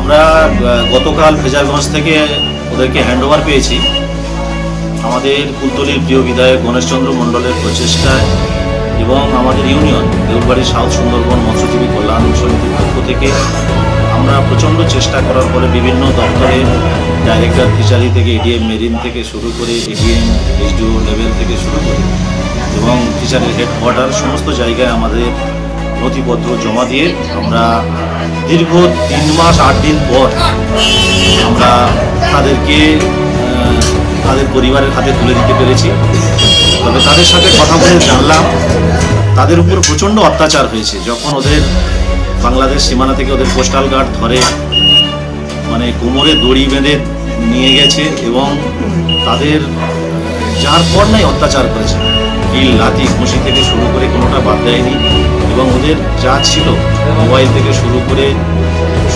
আমরা গতকাল ফেজারগঞ্জ থেকে ওদেরকে হ্যান্ডওভার পেয়েছি। আমাদের কুলতলির প্রিয় বিধায়ক গণেশচন্দ্র মণ্ডলের প্রচেষ্টায় এবং আমাদের ইউনিয়ন দেউলবাড়ি সাউথ সুন্দরবন মৎস্যজীবী কল্যাণ সমিতির পক্ষ থেকে আমরা প্রচণ্ড চেষ্টা করার পরে বিভিন্ন দপ্তরে ডাইরেক্টর ফিশারি থেকে এডিএম মেরিন থেকে শুরু করে এডিএম এসডিও লেভেল থেকে শুরু করে এবং ফিশারির হেডকোয়ার্টার সমস্ত জায়গায় আমাদের নথিপত্র জমা দিয়ে আমরা দীর্ঘ তিন মাস, আট দিন পর আমরা তাদেরকে তাদের পরিবারের হাতে তুলে দিতে পেরেছি। তবে তাদের সাথে কথা বলে জানলাম, তাদের উপর প্রচণ্ড অত্যাচার হয়েছে। যখন ওদের বাংলাদেশ সীমানা থেকে ওদের পোস্টাল গার্ড ধরে মানে কোমরে দড়ি বেঁধে নিয়ে গেছে এবং তাদের যার পর নাই অত্যাচার করেছে। কিল লাতি ঘুষি থেকে শুরু করে কোনোটা বাদ দেয়নি। এবং ওদের যা ছিল মোবাইল থেকে শুরু করে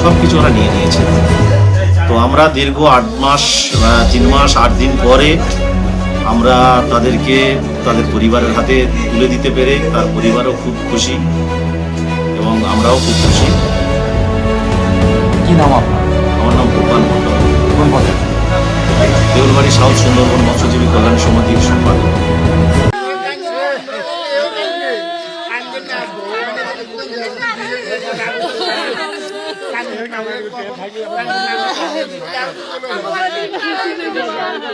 সব কিছু ওরা নিয়ে নিয়েছে। তো আমরা দীর্ঘ আট মাস তিন মাস আট দিন পরে আমরা তাদেরকে তাদের পরিবারের হাতে তুলে দিতে পেরে তার পরিবারও খুব খুশি এবং আমরাও খুব খুশি। কি নাম আপনার? আমার নাম গোপাল মন্ডল দেউলবাড়ি সাউথ সুন্দরবন মৎস্যজীবী কল্যাণ সমিতির সম্পাদক। You.